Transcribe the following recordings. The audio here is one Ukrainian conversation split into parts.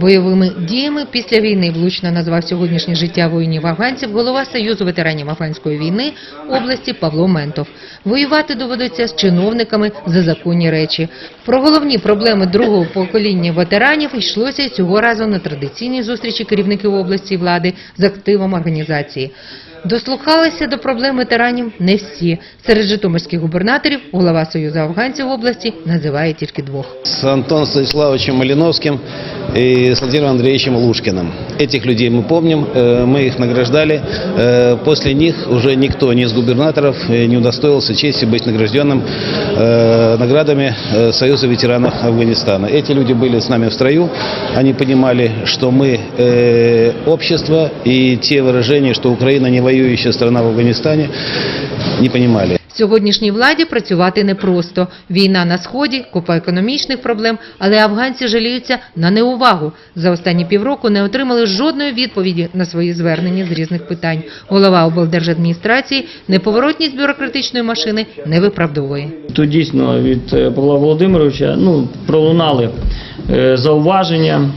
Бойовими діями після війни влучно назвав сьогоднішнє життя воїнів афганців голова Союзу ветеранів афганської війни області Павло Ментов. Воювати доведеться з чиновниками за законні речі. Про головні проблеми другого покоління ветеранів йшлося цього разу на традиційній зустрічі керівників області влади з активом організації. Дослухалися до проблем ветеранів не всі. Серед житомирських губернаторів голова Союзу афганців області називає тільки двох. с Антоном Станиславовичем Малиновским и с Владимиром Андреевичем Лушкиным. Этих людей мы помним, э, мы их награждали. Э, После них уже никто ни из губернаторов э, не удостоился чести быть награжденным наградами Союза ветеранов Афганистана. Эти люди были с нами в строю, они понимали, что мы общество, и те выражения, что Украина не воюющая страна в Афганистане, не понимали. Сьогоднішній владі працювати непросто. Війна на сході, купа економічних проблем, але афганці жаліються на неувагу. За останні півроку не отримали жодної відповіді на свої звернення з різних питань. Голова облдержадміністрації неповоротність бюрократичної машини не виправдовує. Тут дійсно від е, Павла Володимировича ну, пролунали е, зауваження,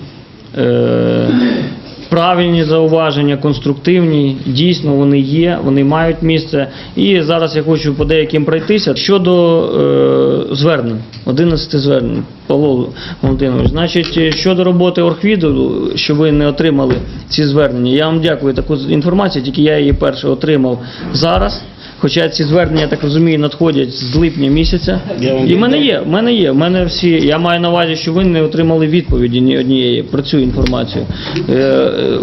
е, правильні зауваження, конструктивні. Дійсно, вони є, вони мають місце. І зараз я хочу по деяким пройтися. Щодо е, звернень, 11 звернень, Павло Валентинович. значить, е, щодо роботи Орхвіду, що ви не отримали ці звернення, я вам дякую таку інформацію, тільки я її перше отримав зараз. Хоча ці звернення, я так розумію, надходять з липня місяця. І в мене є, в мене є, в мене всі. Я маю на увазі, що ви не отримали відповіді ні однієї про цю інформацію. Е, е,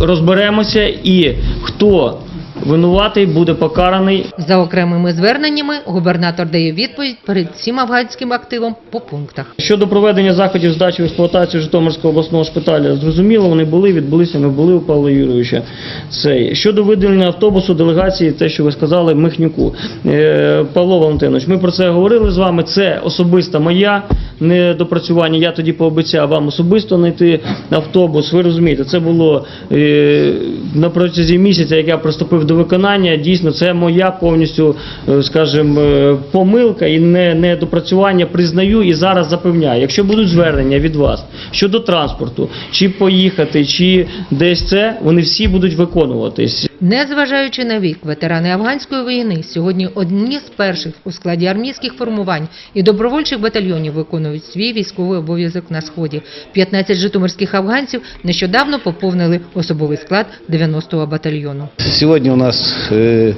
розберемося і хто винуватий буде покараний. За окремими зверненнями губернатор дає відповідь перед всім афганським активом по пунктах. Щодо проведення заходів здачі в експлуатацію Житомирського обласного шпиталя, зрозуміло, вони були, відбулися, ми були у Павла Юрійовича. Цей. Щодо виділення автобусу делегації, те, що ви сказали, Михнюку. Е, Павло Валентинович, ми про це говорили з вами. Це особиста моя недопрацювання. Я тоді пообіцяв вам особисто знайти автобус. Ви розумієте, це було е, на протязі місяця, як я приступив до виконання. Дійсно, це моя повністю, е, скажімо, е, помилка і не, недопрацювання признаю і зараз запевняю. Якщо будуть звернення від вас щодо транспорту, чи поїхати, чи десь це, вони всі будуть виконуватись. Незважаючи на вік, ветерани афганської війни сьогодні одні з перших у складі армійських формувань і добровольчих батальйонів виконують свій військовий обов'язок на сході. 15 житомирських афганців нещодавно поповнили особовий склад 90-го батальйону. Сегодня у нас э,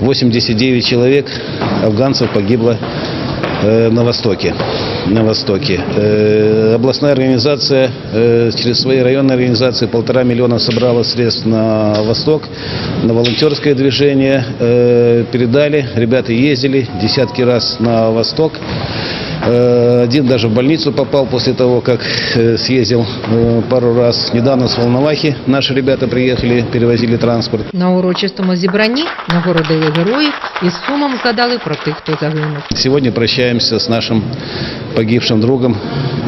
89 человек, афганцев, погибло э, на Востоке На Востоке. Э, областная организация э, через свои районные организации полтора миллиона собрала средств на Восток, на волонтерское движение. Э, передали, ребята ездили десятки раз на Восток. Э, Один даже в больницу попал после того, как э, съездил э, пару раз. Недавно с Волновахи наши ребята приехали, перевозили транспорт. На урочистому зібранні нагородили героїв і з сумом згадали про тих, хто загинув. Сегодня прощаемся с нашим погибшим другом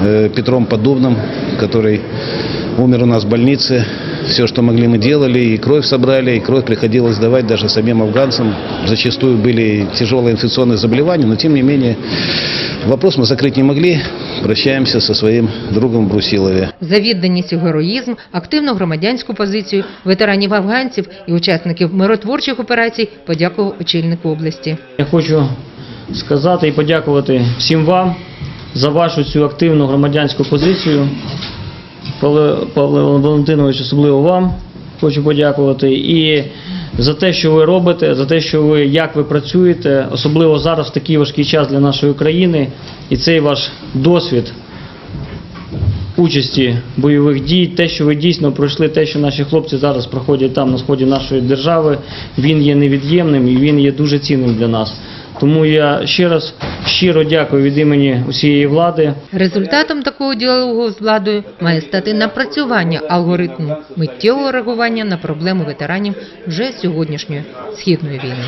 э, Петром Подубным, который умер у нас в больнице. Все, что могли, мы делали, и кровь собрали, и кровь приходилось давать даже самим афганцам. Зачастую были тяжелые инфекционные заболевания, но тем не менее вопрос мы закрыть не могли. Прощаемся со своим другом в Брусилове. За відданість і героїзм, активну громадянську позицію ветеранів афганців і учасників миротворчих операцій подякував очільник області. Я хочу сказати і подякувати всім вам за вашу цю активну громадянську позицію. Павле, Павле Валентинович, особливо вам хочу подякувати і за те, що ви робите, за те, що ви як ви працюєте, особливо зараз в такий важкий час для нашої країни, і цей ваш досвід участі бойових дій, те, що ви дійсно пройшли, те, що наші хлопці зараз проходять там на сході нашої держави, він є невід'ємним і він є дуже цінним для нас. Тому я ще раз щиро дякую від імені усієї влади. Результатом такого діалогу з владою має стати напрацювання алгоритму миттєвого реагування на проблеми ветеранів вже сьогоднішньої східної війни.